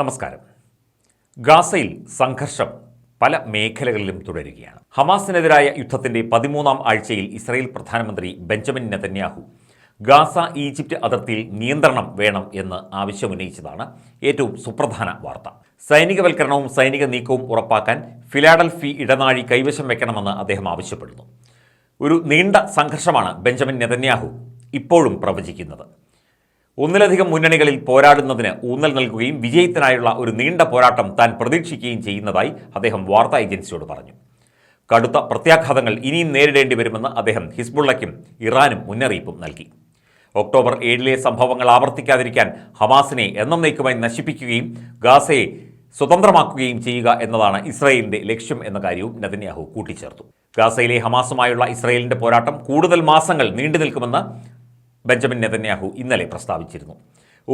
നമസ്കാരം. ഗാസയിൽ സംഘർഷം പല മേഖലകളിലും തുടരുകയാണ്. ഹമാസിനെതിരായ യുദ്ധത്തിന്റെ പതിമൂന്നാം ആഴ്ചയിൽ ഇസ്രായേൽ പ്രധാനമന്ത്രി ബെഞ്ചമിൻ നെതന്യാഹു ഗാസ ഈജിപ്റ്റ് അതിർത്തിയിൽ നിയന്ത്രണം വേണം എന്ന് ആവശ്യമുന്നയിച്ചതാണ് ഏറ്റവും സുപ്രധാന വാർത്ത. സൈനികവൽക്കരണവും സൈനിക നീക്കവും ഉറപ്പാക്കാൻ ഫിലാഡൽഫി ഇടനാഴി കൈവശം വെക്കണമെന്ന് അദ്ദേഹം ആവശ്യപ്പെടുന്നു. ഒരു നീണ്ട സംഘർഷമാണ് ബെഞ്ചമിൻ നെതന്യാഹു ഇപ്പോഴും പ്രവചിക്കുന്നത്. ഒന്നിലധികം മുന്നണികളിൽ പോരാടുന്നതിന് ഊന്നൽ നൽകുകയും വിജയത്തിനായുള്ള ഒരു നീണ്ട പോരാട്ടം താൻ പ്രതീക്ഷിക്കുകയും ചെയ്യുന്നതായി അദ്ദേഹം വാർത്താ ഏജൻസിയോട് പറഞ്ഞു. കടുത്ത പ്രത്യാഘാതങ്ങൾ ഇനിയും നേരിടേണ്ടി വരുമെന്ന് അദ്ദേഹം ഹിസ്ബുള്ളയ്ക്കും ഇറാനും മുന്നറിയിപ്പും നൽകി. ഒക്ടോബർ ഏഴിലെ സംഭവങ്ങൾ ആവർത്തിക്കാതിരിക്കാൻ ഹമാസിനെ എന്നേക്കുമായി നശിപ്പിക്കുകയും ഗാസയെ സ്വതന്ത്രമാക്കുകയും ചെയ്യുക എന്നതാണ് ഇസ്രായേലിന്റെ ലക്ഷ്യം എന്ന കാര്യവും നദന്യാഹു കൂട്ടിച്ചേർത്തു. ഗാസയിലെ ഹമാസുമായുള്ള ഇസ്രായേലിന്റെ പോരാട്ടം കൂടുതൽ മാസങ്ങൾ നീണ്ടു നിൽക്കുമെന്ന് ബെഞ്ചമിൻ നെതന്യാഹു ഇന്നലെ പ്രസ്താവിച്ചിരുന്നു.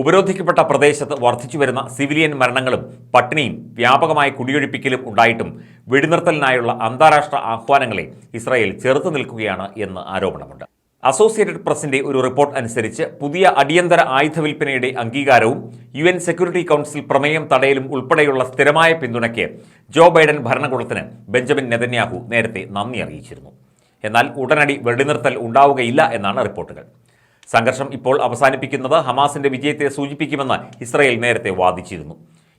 ഉപരോധിക്കപ്പെട്ട പ്രദേശത്ത് വർദ്ധിച്ചു വരുന്ന സിവിലിയൻ മരണങ്ങളും പട്ടിണിയും വ്യാപകമായ കുടിയൊഴിപ്പിക്കലും ഉണ്ടായിട്ടും വെടിനിർത്തലിനായുള്ള അന്താരാഷ്ട്ര ആഹ്വാനങ്ങളെ ഇസ്രായേൽ ചെറുത്തു നിൽക്കുകയാണ് എന്ന് ആരോപണമുണ്ട്. അസോസിയേറ്റഡ് പ്രസിന്റെ ഒരു റിപ്പോർട്ട് അനുസരിച്ച് പുതിയ അടിയന്തര ആയുധ വിൽപ്പനയുടെ അംഗീകാരവും യു എൻ സെക്യൂരിറ്റി കൗൺസിൽ പ്രമേയം തടയലും ഉൾപ്പെടെയുള്ള സ്ഥിരമായ പിന്തുണയ്ക്ക് ജോ ബൈഡൻ ഭരണകൂടത്തിന് ബെഞ്ചമിൻ നെതന്യാഹു നേരത്തെ നന്ദി അറിയിച്ചിരുന്നു. എന്നാൽ ഉടനടി വെടിനിർത്തൽ ഉണ്ടാവുകയില്ല എന്നാണ് റിപ്പോർട്ടുകൾ. സംഘർഷം ഇപ്പോൾ അവസാനിപ്പിക്കുന്നത് ഹമാസിന്റെ വിജയത്തെ സൂചിപ്പിക്കുമെന്ന് ഇസ്രായേൽ നേരത്തെ വാദിച്ചിരുന്നു.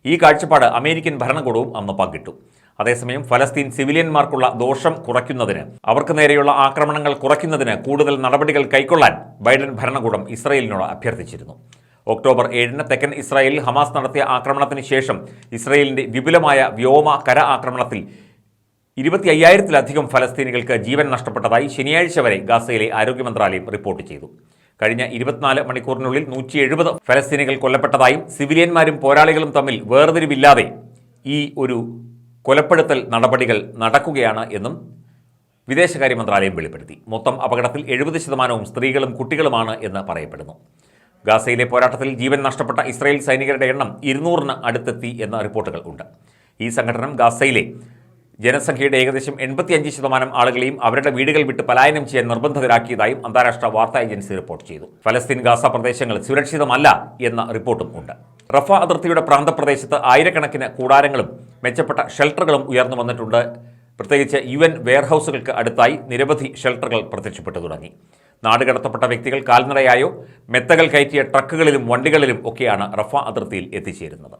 ഈ കാഴ്ചപ്പാട് അമേരിക്കൻ ഭരണകൂടവും അന്ന് പങ്കിട്ടു. അതേസമയം ഫലസ്തീൻ സിവിലിയന്മാർക്കുള്ള ദോഷം കുറയ്ക്കുന്നതിന് അവർക്ക് നേരെയുള്ള ആക്രമണങ്ങൾ കുറയ്ക്കുന്നതിന് കൂടുതൽ നടപടികൾ കൈക്കൊള്ളാൻ ബൈഡൻ ഭരണകൂടം ഇസ്രായേലിനോട് അഭ്യർത്ഥിച്ചിരുന്നു. ഒക്ടോബർ ഏഴിന് തെക്കൻ ഇസ്രായേലിൽ ഹമാസ് നടത്തിയ ആക്രമണത്തിന് ശേഷം ഇസ്രായേലിന്റെ വിപുലമായ വ്യോമ കര ആക്രമണത്തിൽ ഇരുപത്തി അയ്യായിരത്തിലധികം ഫലസ്തീനികൾക്ക് ജീവൻ നഷ്ടപ്പെട്ടതായി ശനിയാഴ്ച വരെ ഗാസയിലെ ആരോഗ്യ മന്ത്രാലയം റിപ്പോർട്ട് ചെയ്തു. കഴിഞ്ഞ ഇരുപത്തിനാല് മണിക്കൂറിനുള്ളിൽ നൂറ്റി എഴുപത് ഫലസ്തീനികൾ കൊല്ലപ്പെട്ടതായും സിവിലിയന്മാരും പോരാളികളും തമ്മിൽ വേർതിരിവില്ലാതെ ഈ ഒരു കൊലപ്പെടുത്തൽ നടപടികൾ നടക്കുകയാണ് എന്നും വിദേശകാര്യ മന്ത്രാലയം വെളിപ്പെടുത്തി. മൊത്തം അപകടത്തിൽ എഴുപത് ശതമാനവും സ്ത്രീകളും കുട്ടികളുമാണ് എന്ന് പറയപ്പെടുന്നു. ഗാസയിലെ പോരാട്ടത്തിൽ ജീവൻ നഷ്ടപ്പെട്ട ഇസ്രായേൽ സൈനികരുടെ എണ്ണം ഇരുന്നൂറിന് അടുത്തെത്തി എന്ന റിപ്പോർട്ടുകൾ ഉണ്ട്. ഈ സംഘടന ഗാസയിലെ ജനസംഖ്യയുടെ ഏകദേശം എൺപത്തിയഞ്ച് ശതമാനം ആളുകളെയും അവരുടെ വീടുകൾ വിട്ട് പലായനം ചെയ്യാൻ നിർബന്ധിതരാക്കിയതായും അന്താരാഷ്ട്ര വാർത്താ ഏജൻസി റിപ്പോർട്ട് ചെയ്തു. ഫലസ്തീൻ ഗാസ പ്രദേശങ്ങൾ സുരക്ഷിതമല്ല എന്ന റിപ്പോർട്ടും ഉണ്ട്. റഫ അതിർത്തിയുടെ പ്രാന്തപ്രദേശത്ത് ആയിരക്കണക്കിന് കൂടാരങ്ങളും മെച്ചപ്പെട്ട ഷെൽട്ടറുകളും ഉയർന്നു വന്നിട്ടുണ്ട്. പ്രത്യേകിച്ച് യു എൻ വെയർഹൌസുകൾക്ക് അടുത്തായി നിരവധി ഷെൽട്ടറുകൾ പ്രത്യക്ഷപ്പെട്ടു തുടങ്ങി. നാടുകടത്തപ്പെട്ട വ്യക്തികൾ കാൽനടയായോ മെത്തകൾ കയറ്റിയ ട്രക്കുകളിലും വണ്ടികളിലും ഒക്കെയാണ് റഫ അതിർത്തിയിൽ എത്തിച്ചേരുന്നത്.